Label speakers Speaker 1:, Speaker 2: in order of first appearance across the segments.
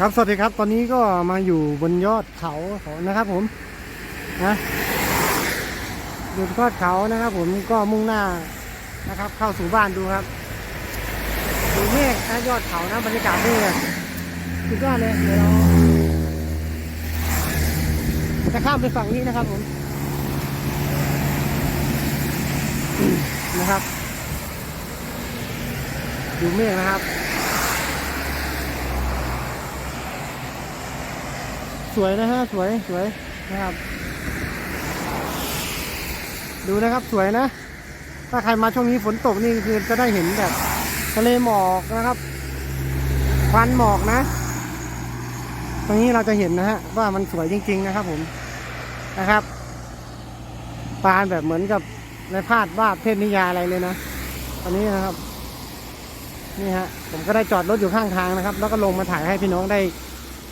Speaker 1: ครับสวัสดีครับ ตอนนี้ก็มาอยู่บนยอดเขาของนะครับผมนะบนยอดเขานะครับ ผมก็มุ่งหน้านะครับ เข้าสู่บ้านดูครับดูเมฆนะยอดเขานะบรรยากาศดีเลยสุดยอดเลยเดี๋ยวเราจะข้ามไปฝั่งนี้นะครับ ผมนะครับ ดูเมฆนะครับ สวยนะฮะสวยสวยนะครับ ดูนะครับสวยนะ ถ้าใครมาช่วงนี้ฝนตกนี่คือจะได้เห็นแบบทะเลหมอกนะครับควันหมอกนะ ตรงนี้เราจะเห็นนะฮะว่ามันสวยจริง ๆ นะครับ ผมนะครับปานแบบเหมือนกับในภาพวาดเทพนิยายอะไรเลยนะตอนนี้นะครับ นี่ฮะผมก็ได้จอดรถอยู่ข้างทางนะครับ แล้วก็ลงมาถ่ายให้พี่น้องได้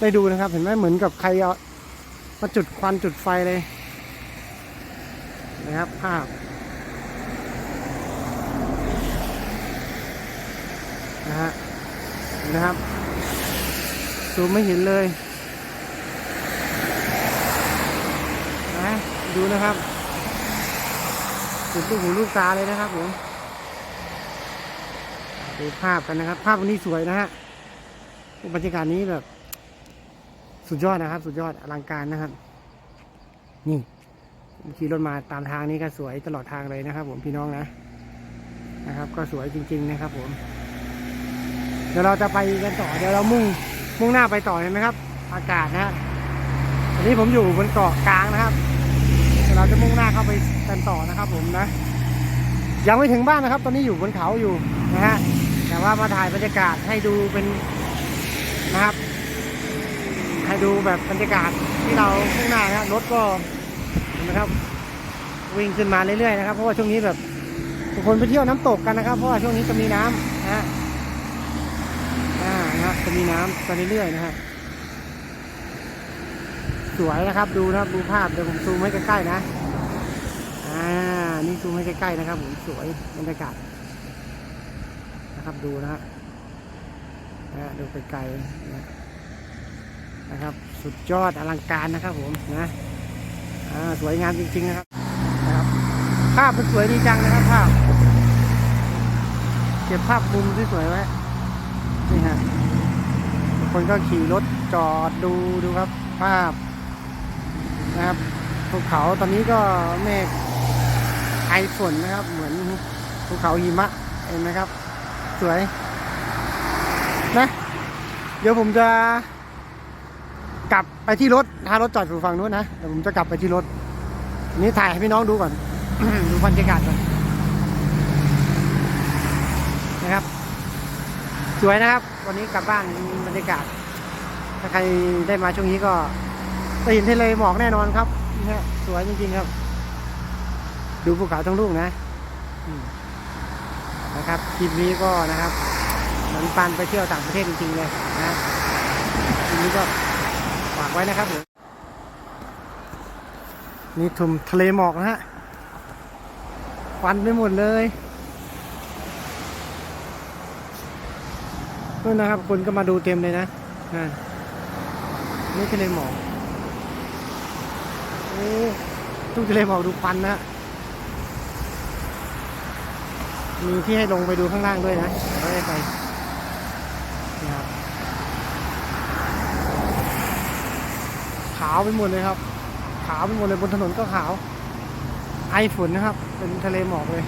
Speaker 1: ได้ดูนะครับ เห็นไหมเหมือนกับใครเอามาจุดควันจุดไฟเลยนะครับภาพนะฮะนนะครับซูมไม่เห็นเลยนะดูนะครับจุดลูกหูลูกตาเลยนะครับผมดูภาพกันนะครับ ภาพวันนี้สวยนะฮะบรรยากาศนี้แบบ สุดยอดนะครับ สุดยอดอลังการนะครับ นี่ขี่รถมาตามทางนี้ก็สวยตลอดทางเลยนะครับ ผมพี่น้องนะนะครับ ก็สวยจริง ๆ นะครับ ผม เดี๋ยวเราจะไปกันต่อเดี๋ยวเรามุ่งมุ่งหน้าไปต่อเห็นไหมครับ อากาศนะฮะตอนนี้ผมอยู่บนเกาะกลางนะครับเดี๋ยวเราจะมุ่งหน้าเข้าไปกันต่อนะครับ ผมนะยังไม่ถึงบ้านนะครับ ตอนนี้อยู่บนเขาอยู่นะฮะแต่ว่ามาถ่ายบรรยากาศให้ดูเป็นนะครับ ให้ดูแบบบรรยากาศที่เราข้างหน้านะรถก็เห็นไหมครับ วิ่งขึ้นมาเรื่อยๆนะครับเพราะว่าช่วงนี้แบบทุกคนไปเที่ยวน้ำตกกันนะครับ เพราะว่าช่วงนี้จะมีน้ำนะฮะอ่านะจะมีน้ำกันเรื่อยๆนะฮะสวยนะครับดูนะครับดูภาพเดี๋ยวผมซูมให้ใกล้ๆนะอ่านี่ซูมให้ใกล้ๆนะครับผมสวยบรรยากาศนะครับดูนะฮะนะฮะดูไกลๆนะ นะครับ สุดยอดอลังการนะครับผมนะสวยงามจริง ๆ นะครับนะครับภาพมันสวยดีจังนะครับภาพเก็บภาพมุมที่สวยไว้นี่ฮะคนก็ขี่รถจอดดูดูครับ ภาพนะครับภูเขาตอนนี้ก็เมฆไอฝนนะครับ เหมือนภูเขาหิมะเห็นไหมครับ สวยนะ เดี๋ยวผมจะ กลับไปที่รถถ้ารถจอดอยู่ฝั่งนู้นนะเดี๋ยวผมจะกลับไปที่รถ นี้ถ่ายให้พี่น้องดูก่อน ดูบรรยากาศก่อนนะครับ สวยนะครับ วันนี้กลับบ้านมีบรรยากาศ ถ้าใครได้มาช่วงนี้ก็จะเห็นทะเลหมอกแน่นอนครับนี่ฮะสวยจริงๆครับ ดูภูเขาทั้งลูกนะนะครับคลิปนี้ก็นะครับเหมือนปันไปเที่ยวต่างประเทศจริงๆเลยนะคลิปนี้ก็ากไว้นะครับผมนี่ทุ่มทะเลหมอกนะฮะควันไปหมดเลยนู่นนะครับคนก็มาดูเต็มเลยนะนั่นนี่ทะเลหมอกโอ้ทุ่งทะเลหมอกดูควันนะมีที่ให้ลงไปดูข้างล่างด้วยนะไม่ได้ไปนะครับ ขาวไปหมดเลยครับ ขาวไปหมดเลยบนถนนก็ขาว ไอฝุ่นนะครับ เป็นทะเลหมอกเลย